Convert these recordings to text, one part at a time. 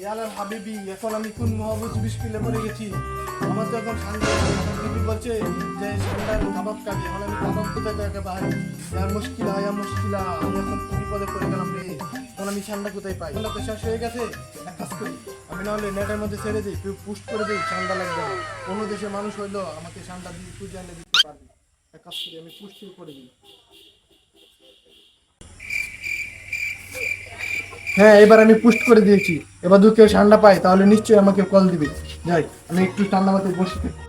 ইয়ালার হাবিবি, এখন আমি কোন মহাবুজ বিস্কিলে পড়ে গেছি? আমার তো এখন আমার বিবি বলছে যে ঠান্ডার কাবাব খাবি এখন আমি কাবাব কোথায় থেকে বাহারি ইয়ার মুশকিল, আয়া মুশকিলা আমি এখন বিপদে পড়ে গেলাম রে? এখন আমি ঠান্ডা কোথায় পাই? ঠান্ডা তো শেষ হয়ে গেছে। এক কাজ করি, আমি নেটের মধ্যে ছেড়ে দিই পুষ্ট করে দিই ঠান্ডা লাগবে না কোনো দেশের মানুষ হইল আমাকে ঠান্ডা দিয়ে খুঁজে এনে দিতে পারবে। এক কাজ করি, আমি পুষ্ট করে দিই। হ্যাঁ এবার আমি পুষ্ট করে দিয়েছি। এবার দু কেউ ঠান্ডা পায়, তাহলে নিশ্চয়ই আমাকে কল দিবে। যাই, আমি একটু ঠান্ডা মাথায় বসে থাকি।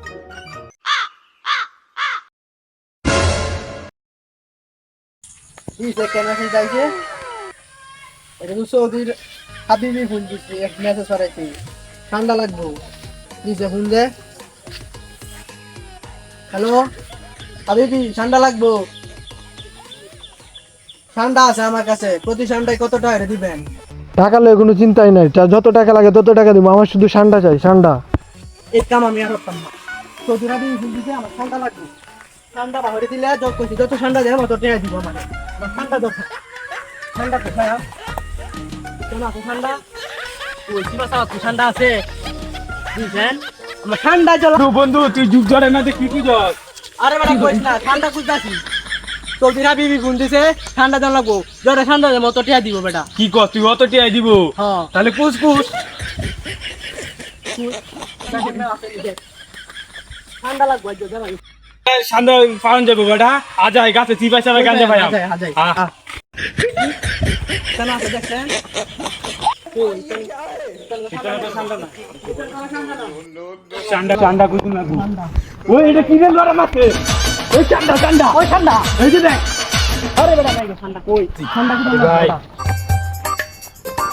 ঠান্ডা লাগবো। হ্যালো হাবিবি, ঠান্ডা লাগবো। ঠান্ডা আছে আমার কাছে। প্রতি ঠান্ডায় কত টাকা দিবেন? টাকা লয়ে কোনো চিন্তাই নাই। যত টাকা লাগে তত টাকা দিব। আমার শুধু ঠান্ডা চাই ঠান্ডা। এই কাম আমি আর করতাম না। আমার ঠান্ডা লাগবে। ঠান্ডা বাহরে দিলে যত কইছি যত ঠান্ডা দেয় তত টাকা দিব মানে ঠান্ডা ঠান্ডা? কেন আছে ঠান্ডা? ওই সীমা সাওয়া তো ঠান্ডা আছে। আমার ঠান্ডা জল বন্ধু তুই যুগ ধরে না দেখি কি ধর। আরে বেটা কইস না ঠান্ডা কুদাছি চলতি না বিবি ফোন দিছে ঠান্ডা জল লাগবো। জ্বরে ঠান্ডা তো টিয়া দিব বেটা। কি কর তুই অত টিয়াই দিব? হ্যাঁ। তাহলে পুষ পুষ। ঠান্ডা লাগবো পাওয়ান যাব বেটা। আজাই গাছে চিপাই চাপা গাঞ্জা ভাই হাজাই, হাজাই। কেন আছে দেখছেন চান্ডা চান্ডা কুতুন লাগু ওই এটা কি রে লড়া মাছে ওই চান্ডা চান্ডা ওই ঠান্ডা। এই যে দেখ। আরে বেটা নাই ঠান্ডা। কই ঠান্ডা কি ভাই।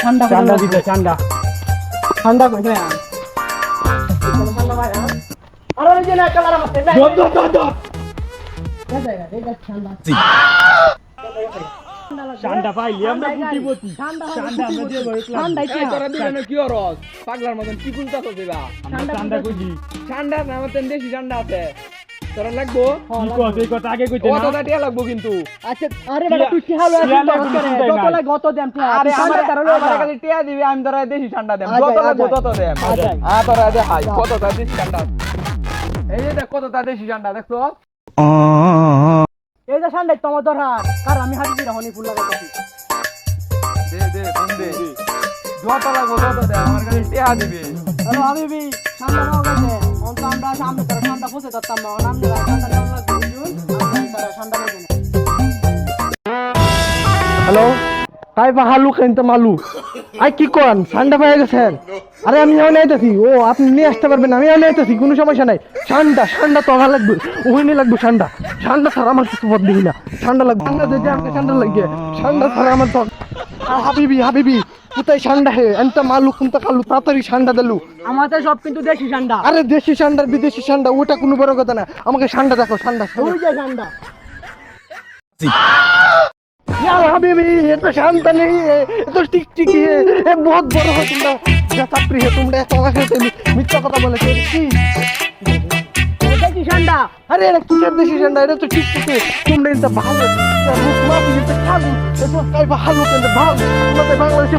ঠান্ডা চান্ডা দিতে চান্ডা ঠান্ডা কই ঠান্ডা ভাই? আরে ওই যে না কালার ঠান্ডা। পাইলি আমরা ঠান্ডা আমরা দিয়ে ঠান্ডা কি কি অরস? পাগলার মতন কি কুলতা তো দিবা আমরা চান্ডা ঠান্ডা না আমাদের দেশি ঠান্ডা আছে। তোরা লাগবো? কি কস এই কথা আগে কইতে কত টাকা লাগবো কিন্তু। আচ্ছা আরে বেটা তুই কি হালো আছিস শিয়ালে তো কোনো চিন্তাই যত নাই। লাগে অত দেন আরে আমার কারণে আমার কাছে টিয়া দিবি আমি তোরা দেশি ঠান্ডা দেব আজাই, লাগবো তত দেব আ তোরা দে হাই কত টা দেশি ঠান্ডা। এই যে দেখ কত টা দেশি ঠান্ডা দেখছ? এই যে ঠান্ডায় তোমার ধরা কার আমি হাঁটি রাহনি ফুল লাগাইছি দে দে ফোন দে। যত লাগবো তত দে আমার কাছে টিয়া দিবি। হ্যালো হাবিবি ঠান্ডা নাও গেছে অন্ত লাগবে লাগবে হ্যালো? তাই বা হালু খাইতে মালু? আই কি করেন? ঠান্ডা পেয়ে গেছেন? আরে আমি এমন আইতেছি। ও, আপনি নিয়ে আসতে পারবেন আমি এমন আইতেছি, কোনো সমস্যা নাই। ঠান্ডা ঠান্ডা তো লাগবে, ওখানে লাগবে ঠান্ডা। ঠান্ডা ছাড়া আমার কিছু পথ দেখি না। ঠান্ডা লাগবে। ঠান্ডা দিতে আমাকে ঠান্ডা লাগে, ঠান্ডা ছাড়া আমার তো হাবিবি হাবিবি কোথায় ঠান্ডা হে এনটা মালু কোনটা খালু তাড়াতাড়ি ঠান্ডা দিলু আমাদের সব কিন্তু দেশি ঠান্ডা আরে দেশি ঠান্ডা বিদেশি ঠান্ডা ওটা কোনো বড় কথা না আমাকে ঠান্ডা দেখো ঠান্ডা ওই যে ঠান্ডা यार हबीबी ये तो शांत नहीं है ये तो टिक टिक है ये बहुत बड़ा हो तुमरा जैसा प्रिय तुमरा ऐसा लगे थे मिथ्या কথা বলে ঠান্ডা আরে, এটা কিসের দেশি ঠান্ডা এটা তো ঠিক থাকে তোমরা এটা ভালো। মাপি এটা খাবি এটা ভালো কিন্তু ভালো। বাংলাদেশে